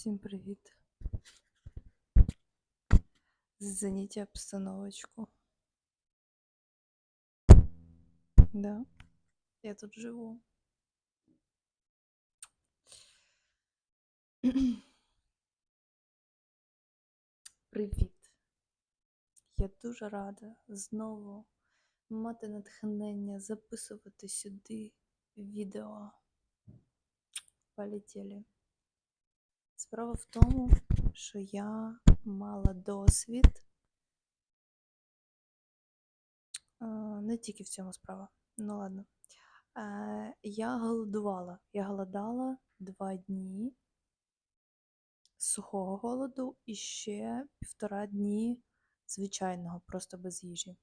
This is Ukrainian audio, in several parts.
Всім привіт. Заняття обстановочку. Да, я тут живу. Привіт. Я дуже рада знову мати натхнення записувати сюди відео. Полетіли. Справа в тому, що я мала досвід. е, Не тільки в цьому справа. Ну ладно. Е, Я голодувала. Я голодала два дні сухого голоду і ще півтора дні звичайного, просто без їжі.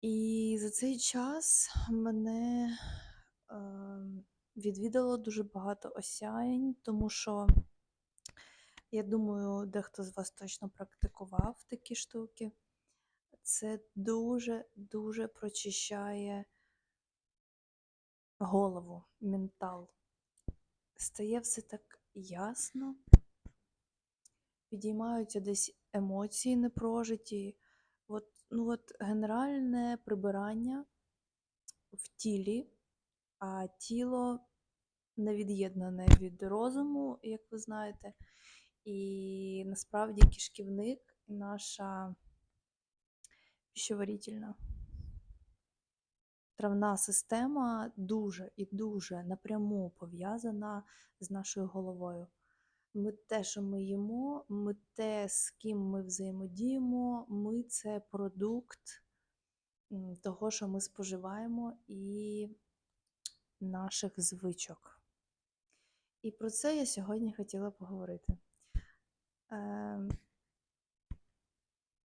І за цей час мене е, відвідало дуже багато осяянь, тому що я думаю, дехто з вас точно практикував такі штуки. Це дуже-дуже прочищає голову, ментал. Стає все так ясно, підіймаються десь емоції непрожиті. От, ну от генеральне прибирання в тілі, а тіло невід'єднане від розуму, як ви знаєте. І насправді кишківник наша пищеварительна. Травна система дуже і дуже напряму пов'язана з нашою головою. Ми те, що ми їмо, ми те, з ким ми взаємодіємо, ми це продукт того, що ми споживаємо, і наших звичок. І про це я сьогодні хотіла поговорити. Ем,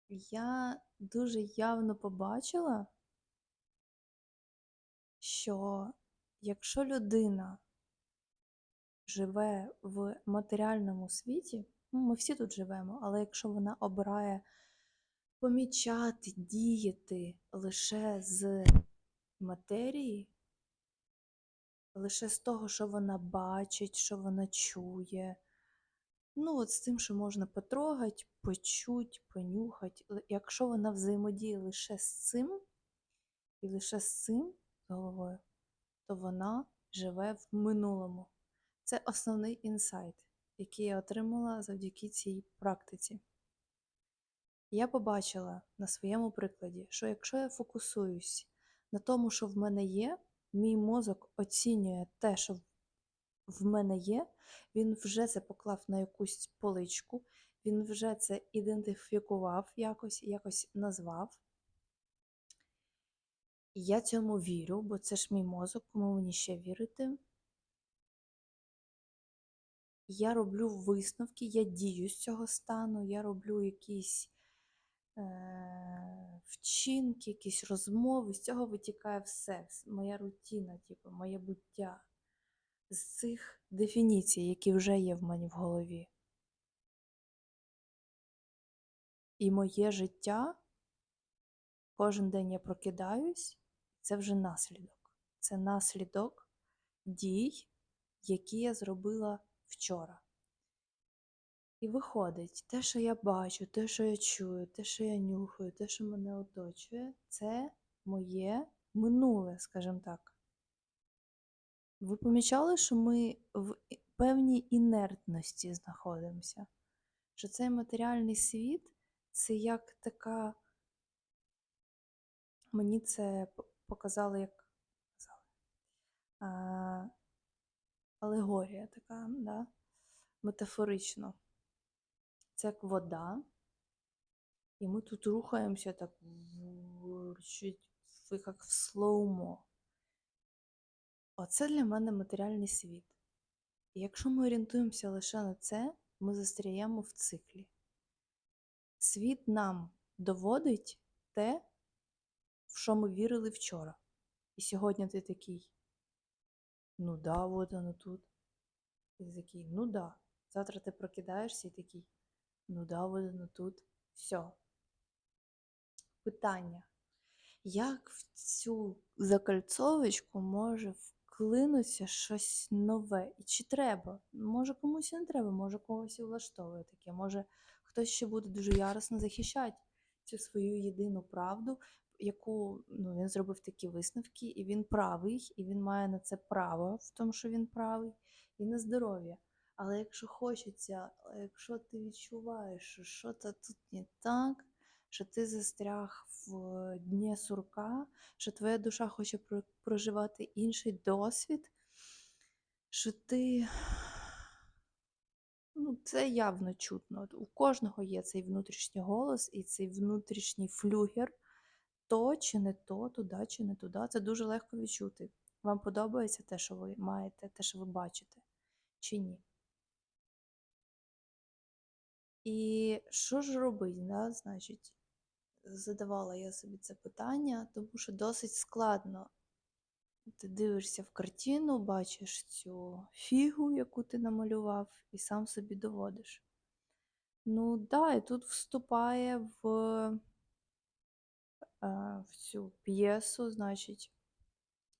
я дуже явно побачила, що якщо людина живе в матеріальному світі, ну, ми всі тут живемо, але якщо вона обирає помічати, діяти лише з матерії, лише з того, що вона бачить, що вона чує, ну, от з тим, що можна потрогати, почуть, понюхати. Якщо вона взаємодіє лише з цим, і лише з цим головою, то вона живе в минулому. Це основний інсайт, який я отримала завдяки цій практиці. Я побачила на своєму прикладі, що якщо я фокусуюсь на тому, що в мене є, мій мозок оцінює те, що в- мене є, він вже це поклав на якусь поличку, він вже це ідентифікував якось, якось назвав. Я цьому вірю, бо це ж мій мозок, кому мені ще вірити. Я роблю висновки, я дію з цього стану, я роблю якісь вчинки, якісь розмови. З цього витікає все, моя рутина, типу, моє буття. З цих дефініцій, які вже є в мене в голові. І моє життя, кожен день я прокидаюсь, це вже наслідок. Це наслідок дій, які я зробила вчора. І виходить, те, що я бачу, те, що я чую, те, що я нюхаю, те, що мене оточує, це моє минуле, скажімо так. Ви помічали, що ми в певній інертності знаходимося? Що цей матеріальний світ це як така. Мені це п- показали, як а, алегорія така, да? метафорично. Це як вода, і ми тут рухаємося так як в слоумо. Оце для мене матеріальний світ. І якщо ми орієнтуємося лише на це, ми застряємо в циклі. Світ нам доводить те, в що ми вірили вчора. І сьогодні ти такий, ну да, от воно тут. Ти такий, ну да. Завтра ти прокидаєшся і такий, ну да, воно тут. Все. Питання. Як в цю закольцовочку може вклинуться щось нове. І чи треба? Може, комусь і не треба, може когось і влаштовує таке. Може, хтось ще буде дуже яростно захищати цю свою єдину правду, яку ну, він зробив такі висновки, і він правий, і він має на це право в тому, що він правий, і на здоров'я. Але якщо хочеться, якщо ти відчуваєш, що щось тут не так, що ти застряг в дні сурка, що твоя душа хоче проживати інший досвід, що ти. Ну, це явно чутно. У кожного є цей внутрішній голос і цей внутрішній флюгер. То чи не то, туди чи не туди. Це дуже легко відчути. Вам подобається те, що ви маєте, те, що ви бачите, чи ні. І що ж робить, да? значить, задавала я собі це питання, тому що досить складно. Ти дивишся в картину, бачиш цю фігу, яку ти намалював, і сам собі доводиш. Ну, да, і тут вступає в, е, в цю п'єсу, значить,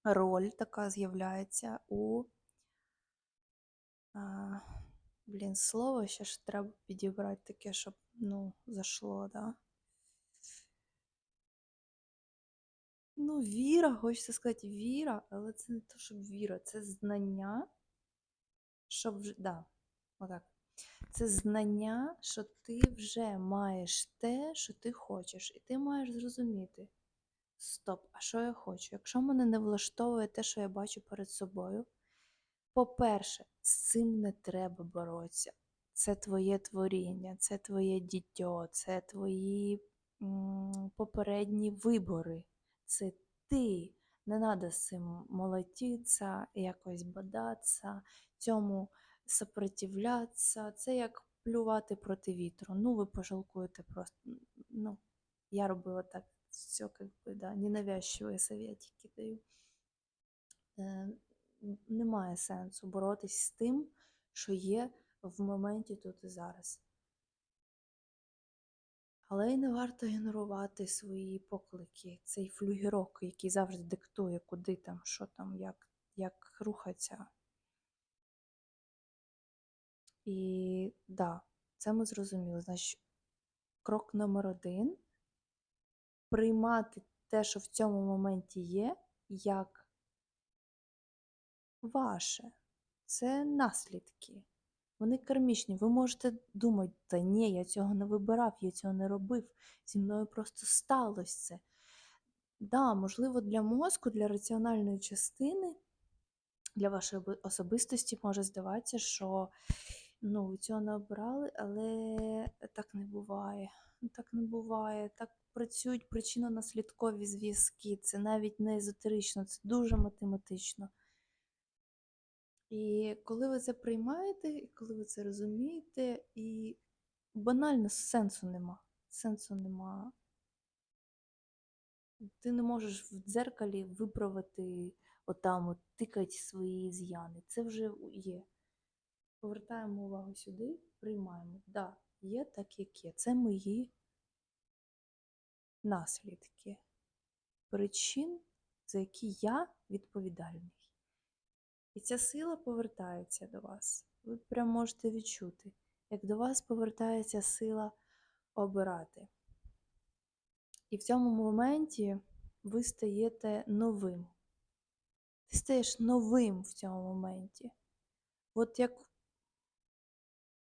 роль така з'являється у. Блін, слово ще ж треба підібрати таке, щоб ну, зашло, да? Ну, віра, хочеться сказати віра, але це не то, щоб віра, це знання, щоб вже. Да, отак. Це знання, що ти вже маєш те, що ти хочеш, і ти маєш зрозуміти. Стоп, а що я хочу? Якщо мене не влаштовує те, що я бачу перед собою, по-перше, з цим не треба боротися. Це твоє творіння, це твоє дітьо, це твої м, попередні вибори. Це ти. Не треба з цим молотитися, якось бодатися, цьому сопротивлятися. Це як плювати проти вітру. Ну, ви пожалкуєте просто. Ну, я робила так, все бы, да, ненавязчивые советики даю. Немає сенсу боротись з тим, що є в моменті тут і зараз. Але й не варто ігнорувати свої поклики, цей флюгерок, який завжди диктує, куди там, що там, як, як рухатися. І да, це ми зрозуміли. Значить, крок номер один приймати те, що в цьому моменті є, як ваше. Це наслідки. Вони кармічні. Ви можете думати, та ні, я цього не вибирав, я цього не робив. Зі мною просто сталося це. Да, можливо, для мозку, для раціональної частини, для вашої особистості може здаватися, що ну, ви цього не обирали, але так не буває. Так не буває. Так працюють причинно-наслідкові зв'язки. Це навіть не езотерично, це дуже математично. І коли ви це приймаєте, і коли ви це розумієте, і банально сенсу нема. Сенсу нема. Ти не можеш в дзеркалі виправити отам, от, тикати свої з'яни. Це вже є. Повертаємо увагу сюди, приймаємо. Да, є так, як є. Це мої наслідки причин, за які я відповідальний. І ця сила повертається до вас. Ви прям можете відчути, як до вас повертається сила обирати. І в цьому моменті ви стаєте новим. Ти стаєш новим в цьому моменті. От як,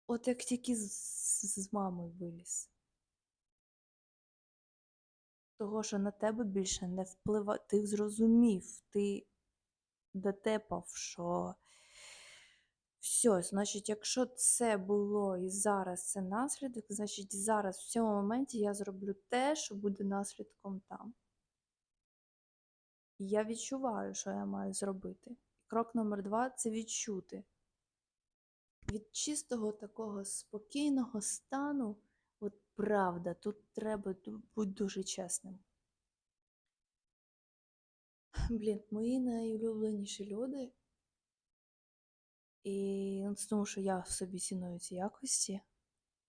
от як тільки з, з з мами виліз. Того, що на тебе більше не впливає. Ти зрозумів, ти дотепав, що все, значить, якщо це було і зараз це наслідок, значить зараз в цьому моменті я зроблю те, що буде наслідком там. І я відчуваю, що я маю зробити. Крок номер два це відчути. Від чистого такого спокійного стану, от правда, тут треба бути дуже чесним. Блін, мої найулюбленіші люди. І ну, тому, що я в собі ціную ці якості.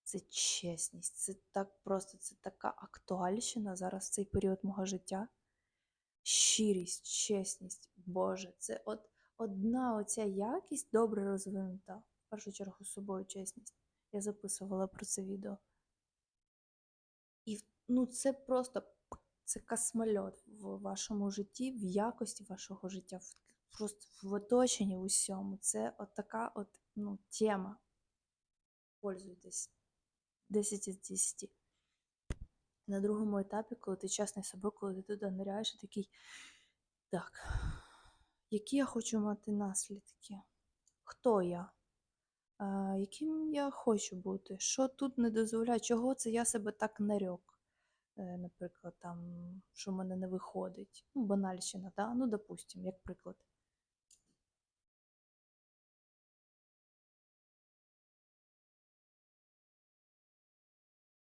Це чесність. Це так просто, це така актуальщина зараз в цей період мого життя. Щирість, чесність, Боже, це от одна оця якість добре розвинута, в першу чергу з собою чесність. Я записувала про це відео. І ну, це просто це космольот в вашому житті, в якості вашого життя, просто в оточенні в усьому. Це от така от, ну, тема. Пользуйтесь 10 із 10. На другому етапі, коли ти чесний собою, коли ти туди ниряєш, і такий. Так, які я хочу мати наслідки? Хто я? Яким я хочу бути? Що тут не дозволяє? Чого це я себе так нарек? Е, Наприклад, там, що в мене не виходить. Ну, банальщина, да? ну, допустим, як приклад.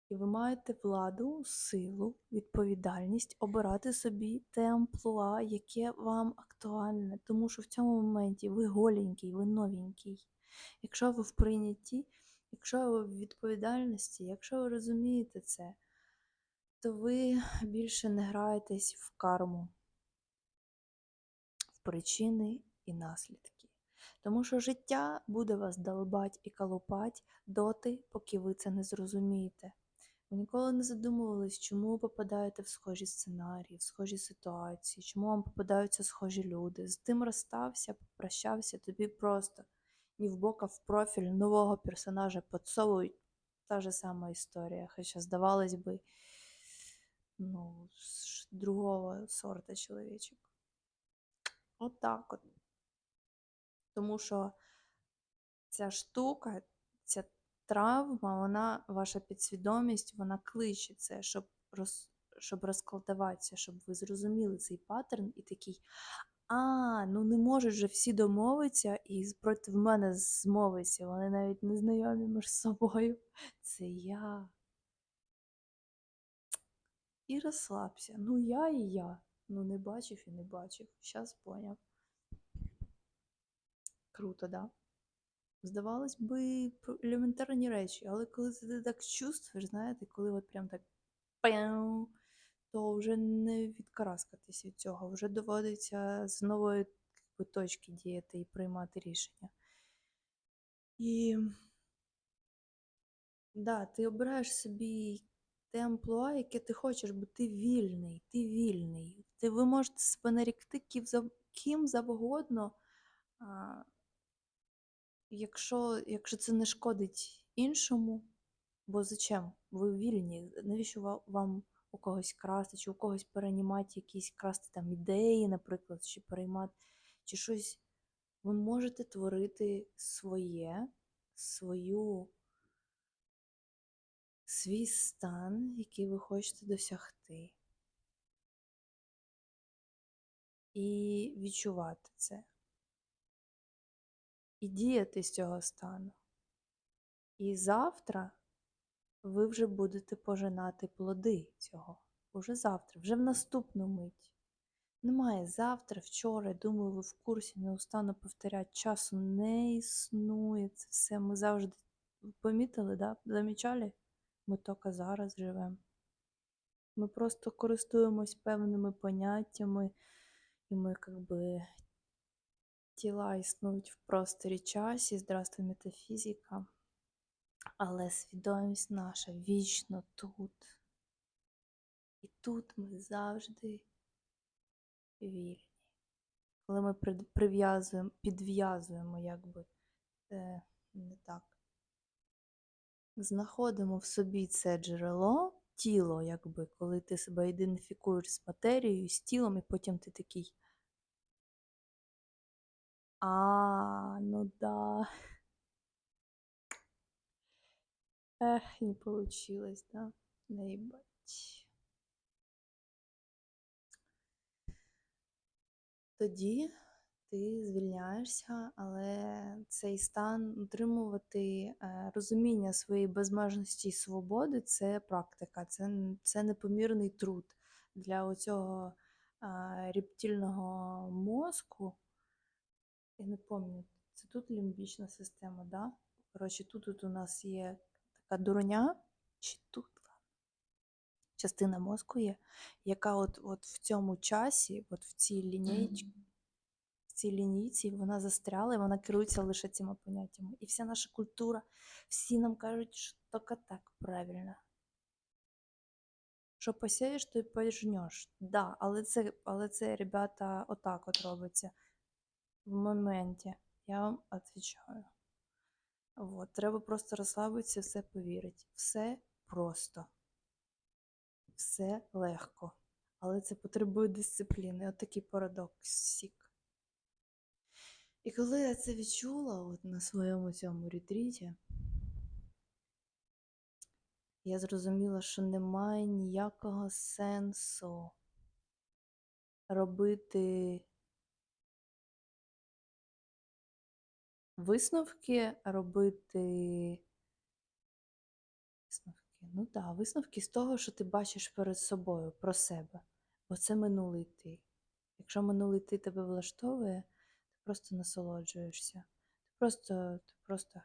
І ви маєте владу, силу, відповідальність обирати собі те амплуа, яке вам актуальне. Тому що в цьому моменті ви голенький, ви новенький. Якщо ви в прийнятті, якщо ви в відповідальності, якщо ви розумієте це, то ви більше не граєтесь в карму, в причини і наслідки. Тому що життя буде вас долбать і колупать доти, поки ви це не зрозумієте. Ви ніколи не задумувались, чому ви попадаєте в схожі сценарії, в схожі ситуації, чому вам попадаються схожі люди. З тим розстався, попрощався, тобі просто ні в бока, в профіль нового персонажа підсовують. Та же сама історія. Хоча, здавалось би, ну, другого сорта чоловічок. От так от. Тому що ця штука, ця травма, вона, ваша підсвідомість, вона кличе це, щоб, роз, щоб розкладуватися, щоб ви зрозуміли цей паттерн і такий. А, ну не можуть же всі домовитися і проти мене змовитися. Вони навіть не знайомі між собою. Це я. І розслабся. Ну я і я. Ну не бачив і не бачив. Щас поняв. Круто, да? Здавалось би, елементарні речі, але коли ти так чувствуєш, знаєте, коли от прям так то вже не відкараскатись від цього, вже доводиться з нової точки діяти і приймати рішення. І да, ти обираєш собі те амплуа, яке ти хочеш, бо ти вільний, ти вільний. Ти, ви можете себе нарікти ким, зав- ким завгодно. А, якщо, якщо це не шкодить іншому, бо зачем? Ви вільні. Навіщо вам у когось красти, чи у когось переймати якісь красти там ідеї, наприклад, чи переймати, чи щось. Ви можете творити своє, свою, свій стан, який ви хочете досягти. І відчувати це. І діяти з цього стану. І завтра ви вже будете пожинати плоди цього. Уже завтра, вже в наступну мить. Немає завтра, вчора, думаю, ви в курсі не устану повторяти. Часу не існує. Це все ми завжди помітили, да? Замічали? Ми тільки зараз живемо. Ми просто користуємось певними поняттями, і ми, как би, тіла існують в просторі часі, здравствуй, метафізика. Але свідомість наша вічно тут. І тут ми завжди вільні. Коли ми прив'язуємо, підв'язуємо, якби е, не так. Знаходимо в собі це джерело, тіло, якби, коли ти себе ідентифікуєш з матерією, з тілом, і потім ти такий. А, ну да. Ех, не получилось, да? Наїбать. Тоді ти звільняєшся, але цей стан утримувати е, розуміння своєї безмежності і свободи це практика, це, це непомірний труд для оцього е, рептильного мозку. Я не пам'ятаю, це тут лімбічна система, да? Коротше, тут, тут у нас є така дурня, чи тут частина мозку є, яка от, от в цьому часі, от в цій лінійці, цій лінійці, вона застряла, і вона керується лише цими поняттями. І вся наша культура, всі нам кажуть, що тільки так правильно. Що посієш, то й пожнеш. Да, але це, але це, ребята, отак от робиться в моменті. Я вам відповідаю. Вот. Треба просто розслабитися, все повірити. Все просто. Все легко. Але це потребує дисципліни. От такий парадоксик. І коли я це відчула от на своєму цьому ретріті, я зрозуміла, що немає ніякого сенсу робити висновки, робити висновки. Ну так, да, висновки з того, що ти бачиш перед собою про себе. Бо це минулий ти. Якщо минулий ти тебе влаштовує, просто насолоджуєшся. Ти просто, ти просто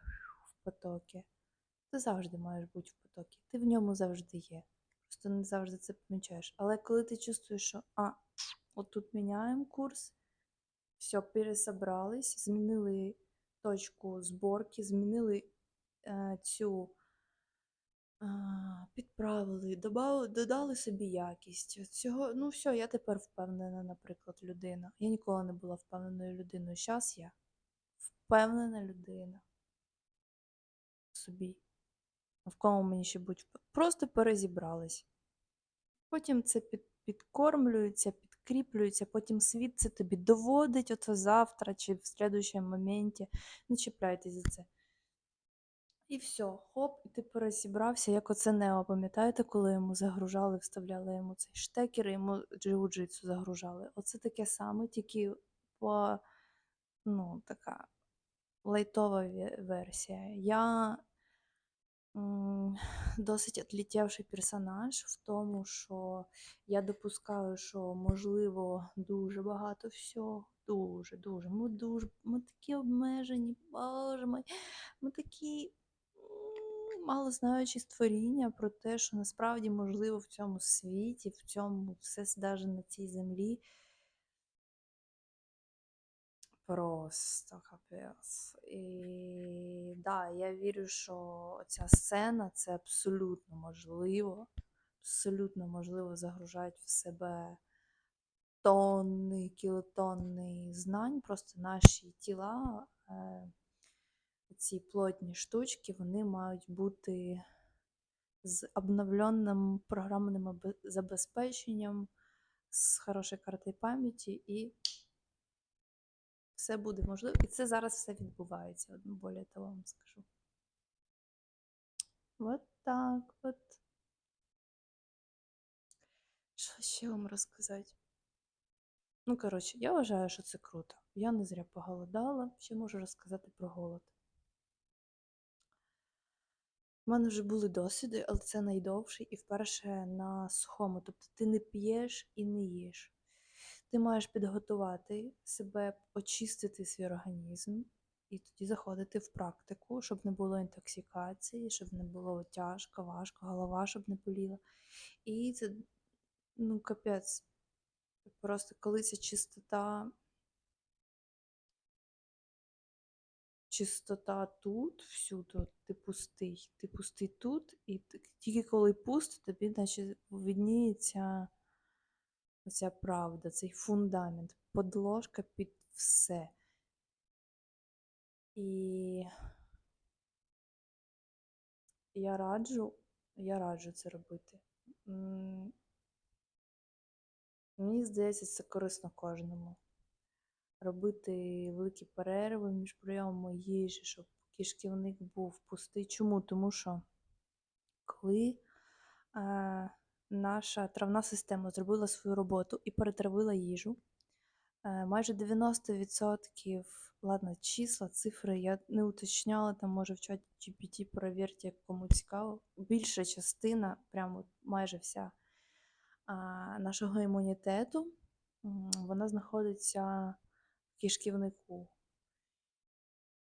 в потокі. Ти завжди маєш бути в потокі. Ти в ньому завжди є. Просто не завжди це помічаєш. Але коли ти чувствуєш, що а, от тут міняємо курс, все, пересобрались, змінили точку зборки, змінили е, цю, підправили, добав, додали собі якість. Цього, ну все, я тепер впевнена, наприклад, людина. Я ніколи не була впевненою людиною. Зараз я впевнена людина в собі. В кому мені ще бути? Просто перезібрались. Потім це під, підкормлюється, підкріплюється, потім світ це тобі доводить ото завтра чи в слідчому моменті. Не чіпляйтесь за це. І все, хоп, і ти перезібрався, як оце Нео, пам'ятаєте, коли йому загружали, вставляли йому цей штекер, і йому джиу-джитсу загружали. Оце таке саме, тільки по, ну, така лайтова версія. Я м, досить отлетівший персонаж в тому, що я допускаю, що можливо дуже багато всього. Дуже, дуже. Ми дуже, ми такі обмежені, боже мой. Ми такі мало знаючі створіння про те, що насправді можливо в цьому світі, в цьому все навіть на цій землі. Просто капець. І да, я вірю, що ця сцена це абсолютно можливо. Абсолютно можливо загружати в себе тонни, кілотонни знань. Просто наші тіла, е, ці плотні штучки, вони мають бути з обновленим програмним забезпеченням, з хорошою картою пам'яті і все буде можливо. І це зараз все відбувається, более того вам скажу. От так от. Що ще вам розказати? Ну, коротше, я вважаю, що це круто. Я не зря поголодала, ще можу розказати про голод. У мене вже були досвіди, але це найдовший і вперше на сухому. Тобто ти не п'єш і не їш. Ти маєш підготувати себе, очистити свій організм і тоді заходити в практику, щоб не було інтоксикації, щоб не було тяжко, важко, голова, щоб не боліла. І це, ну, капець. Просто коли ця чистота, чистота тут, всюди, ти пустий. Ти пустий тут, і тільки коли пусто, тобі наче видніється оця правда, цей фундамент, подложка під все. І я раджу, я раджу це робити. Мені здається, це корисно кожному. Робити великі перерви між прийомами їжі, щоб кишківник був пустий. Чому? Тому що коли е, наша травна система зробила свою роботу і перетравила їжу, е, майже 90%, ладно, числа, цифри, я не уточняла, там може в чаті GPT перевірте, як кому цікаво. Більша частина, прямо майже вся а, нашого імунітету, вона знаходиться кишківнику.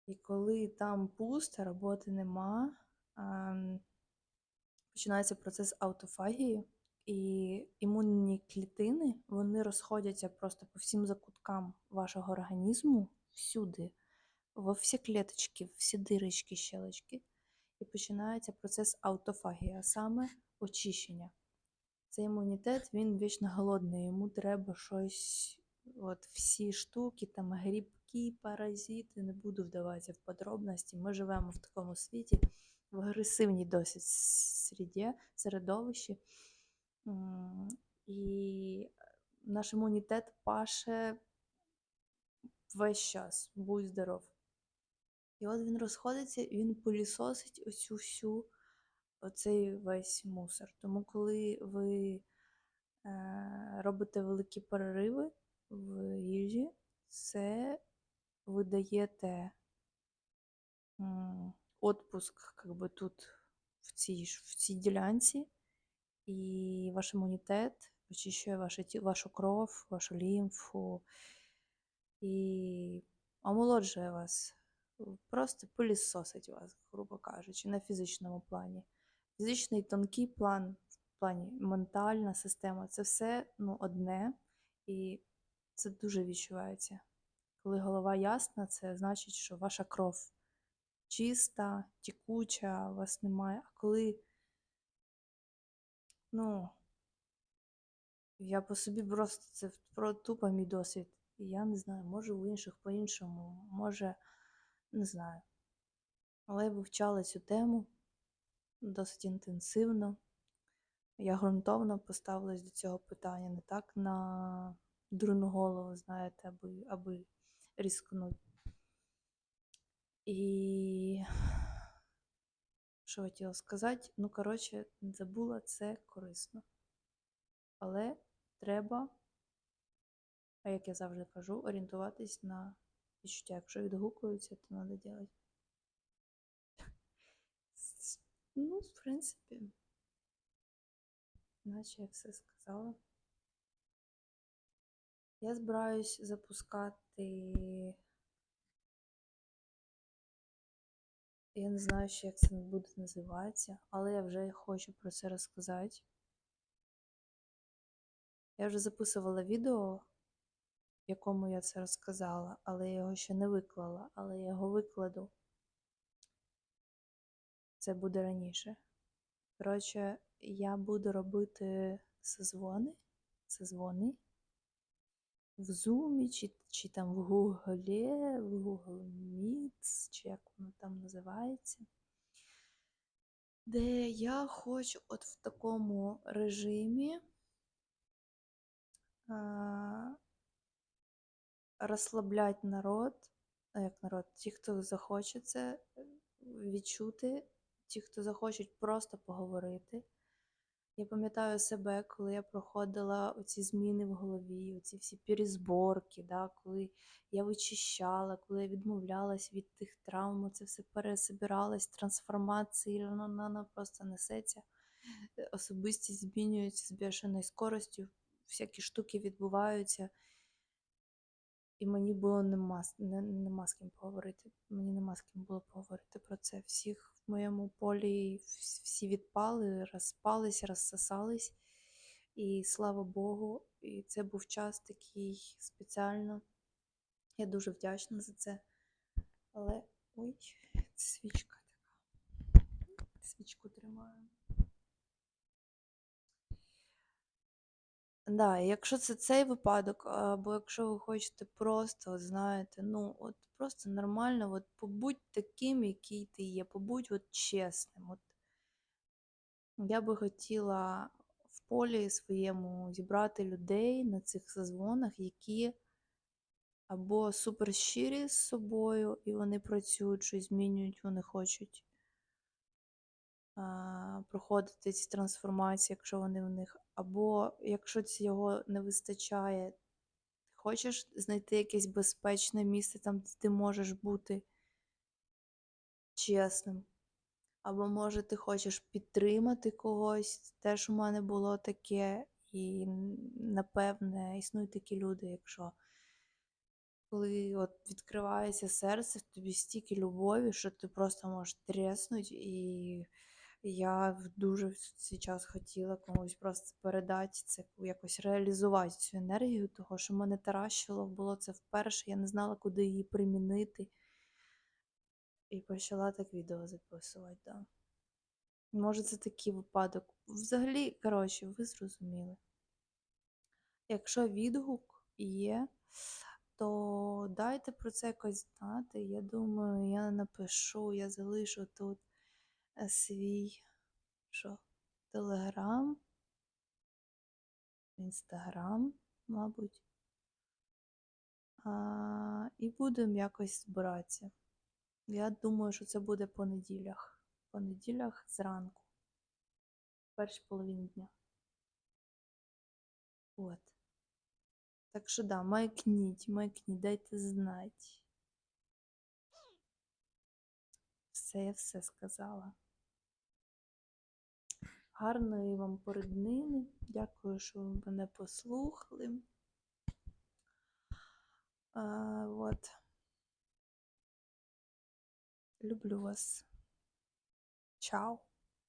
І коли там пусто, роботи нема, ем, починається процес аутофагії, І імунні клітини вони розходяться просто по всім закуткам вашого організму всюди, во всі клеточки, всі дирочки, щелочки. І починається процес аутофагії, а саме очищення. Цей імунітет він вічно голодний, йому треба щось, от всі штуки, там грибки, паразити, не буду вдаватися в подробності. Ми живемо в такому світі, в агресивній досить середі, середовищі. І наш імунітет паше весь час, будь здоров. І от він розходиться, він пилісосить оцю всю, оцей весь мусор. Тому, коли ви е, робите великі перериви в їжі, це ви даєте отпуск би, тут, в цій, в цій ділянці, і ваш імунітет очищує ваше вашу кров, вашу лімфу і омолоджує вас. Просто пилісосить вас, грубо кажучи, на фізичному плані. Фізичний тонкий план, в плані ментальна система це все ну, одне, і це дуже відчувається. Коли голова ясна, це значить, що ваша кров чиста, тікуча, вас немає. А коли, ну, я по собі просто це про тупо мій досвід. І я не знаю, може у інших по-іншому, може, не знаю. Але я вивчала цю тему досить інтенсивно. Я ґрунтовно поставилась до цього питання не так на дурну голову, знаєте, аби, аби різкнути. І що хотіла сказати? Ну, коротше, забула, це корисно. Але треба, а як я завжди кажу, орієнтуватись на відчуття. Якщо відгукуються, то треба робити. Ну, в принципі, наче я все сказала. Я збираюсь запускати. Я не знаю ще, як це буде називатися, але я вже хочу про це розказати. Я вже записувала відео, в якому я це розказала, але я його ще не виклала, але я його викладу. Це буде раніше. Коротше, я буду робити созвони, созвони в Zoom, чи, чи там в Google, в Google Meets, чи як воно там називається. Де я хочу от в такому режимі а, розслабляти народ, як народ, ті, хто захоче це відчути, ті, хто захочуть просто поговорити. Я пам'ятаю себе, коли я проходила оці зміни в голові, оці всі перезборки, да, коли я вичищала, коли я відмовлялась від тих травм, це все пересобиралось, трансформації, воно просто несеться. Особистість змінюється з бешеною скоростю, всякі штуки відбуваються. І мені було нема, не, нема з ким поговорити. Мені нема з ким було поговорити про це. Всіх в моєму полі всі відпали, розпались, розсосались. І слава Богу, і це був час такий спеціально. Я дуже вдячна за це. Але ой, це свічка така. Свічку тримаю. Да, якщо це цей випадок, або якщо ви хочете просто, знаєте, ну от просто нормально, от побудь таким, який ти є, побудь от чесним. От я би хотіла в полі своєму зібрати людей на цих созвонах, які або супер щирі з собою, і вони працюють, щось змінюють, вони хочуть а, проходити ці трансформації, якщо вони в них, або якщо цього не вистачає, хочеш знайти якесь безпечне місце, там, де ти можеш бути чесним. Або, може, ти хочеш підтримати когось. Теж у мене було таке, і напевне існують такі люди, якщо коли от відкривається серце, в тобі стільки любові, що ти просто можеш треснути і Я дуже зараз хотіла комусь просто передати це, якось реалізувати цю енергію, того, що мене таращило, було це вперше, я не знала, куди її примінити. І почала так відео записувати, да. Може, це такий випадок. Взагалі, коротше, ви зрозуміли. Якщо відгук є, то дайте про це якось знати. Я думаю, я напишу, я залишу тут свій що, телеграм, інстаграм, мабуть. А, і будемо якось збиратися. Я думаю, що це буде по неділях. По неділях зранку, першій половині дня. От. Так що да, маякніть, маякніть, дайте знати. Все, я все сказала. Гарної вам переднини. Дякую, що ви мене послухали. А, от. Люблю вас. Чао.